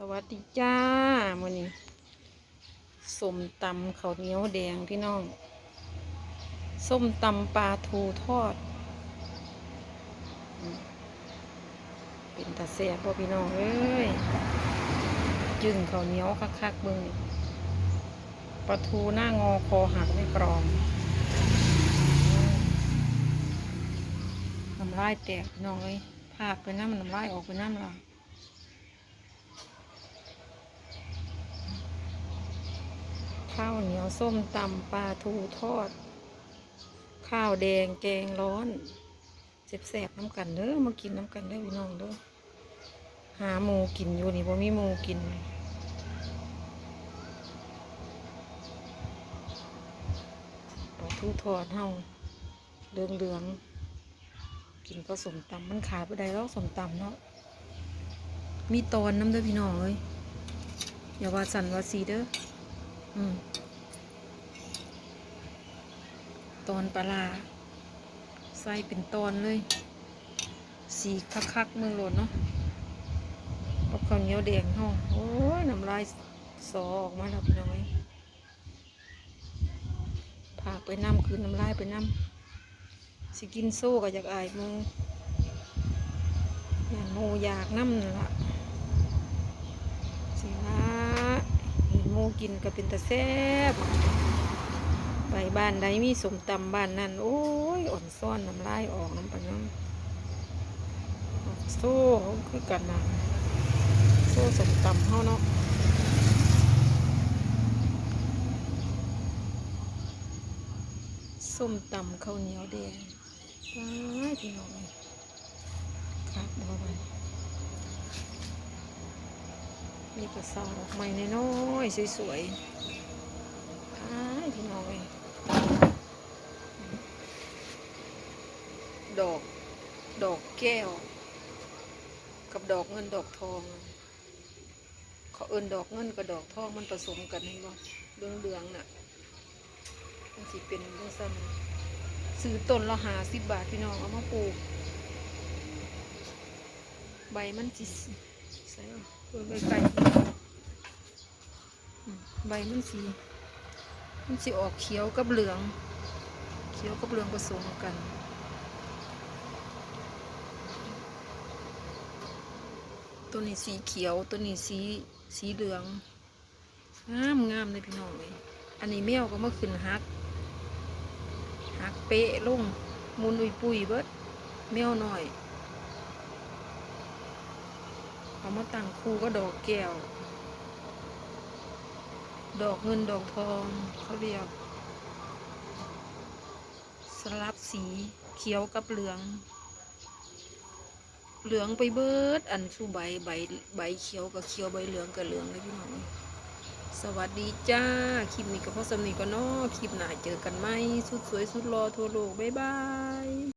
สวัสดีจ้ามื้อนี้ส้มตำข้าวเหนียวแดงพี่น้องส้มตำปลาทูทอด เป็นตาแซ่บพ่พี่น้องเอ้ยจึงข้าวเหนียวคักๆเบิ่งปลาทูหน้างอคอหักในกรองน้ำลายแตกพี่น้องเอ้ยพากไปน้ำน้ำลายออกไปน้ำละ ข้าวเหนียวส้มตำปลาทูทอด ข้าวแดงแกงร้อนเจ็บแสบน้ำกันเด้อมากินน้ำกันได้พี่น้องเด้อหาหมูกินอยู่นี่บ่มีหมูกินปลาทูทอดเฮาเหลืองๆกินก็สมตำมันขายไปได้แล้วสมตำเนาะมีตอนน้ำเด้อพี่น้องเอ้ยอย่าว่าสันว่าสีเด้อ ตอนปลาใส่เป็นตอนเลย สีคักๆเมืองหลดเนาะกับข้าวเหนียวแดงห้องโอ้ยน้ำลายสอออกมาแล้วน้อยผากไปน้ำคืนน้ำลายไปน้ำสิกินโซ่ก็อยากอายมูอยากหมูอยากน้ำนั่นละสิละเห็นหมู กินก็เป็นตาแซ่บไปบ้านใดมีสมตำบ้านนั่นโอ้ยอ่อนซ่อนน้ำลายออกน้ำปะน้ำโซ่คือกันนะโซ่สมตำเฮาเนาะส้มตำข้าวเหนียวแดงว้ายพี่น้องครับบ่ไป นี่ก็สาวดอกไม้น้อยๆสวยๆอ้ายพี่น้องเอ้ยดอก ดอกแก้ว กับดอกเงินดอกทอง เขาเอินดอกเงินกับดอกทองมันผสมกันเห็นบ่เรืองเรืองน่ะมันสิเป็นเรื่องสั้นซื้อต้นละหาสิบบาทพี่น้องเอามาปลูก ใบมันสิใส่ เพิ่นใบไก่อืมใบมันสีมันสิออกเขียวกับเหลือง เขียวกับเหลืองผสมกันตัวนี้สีเขียวตัวนี้สีสีเหลืองงามงามเลยพี่น้องเลยอันนี้แมวก็มาขึ้นฮักฮักเป๊ะลงมุนอุยปุยเบิดแมวหน่อย เอามาตั้งคู่ก็ดอกแก้ว ดอกเงินดอกทองเขาเรียก สลับสีเขียวกับเหลือง เหลืองไปเบิด อันชูใบใบใบเขียวกับเขียวใบเหลืองกับเหลืองเลยพี่น้องสวัสดีจ้า คลิปนี้ก็พอสำนีก็นอคลิปหน้าเจอกันไหมสุดสวยสุดรอทั่วโลก บ๊ายบาย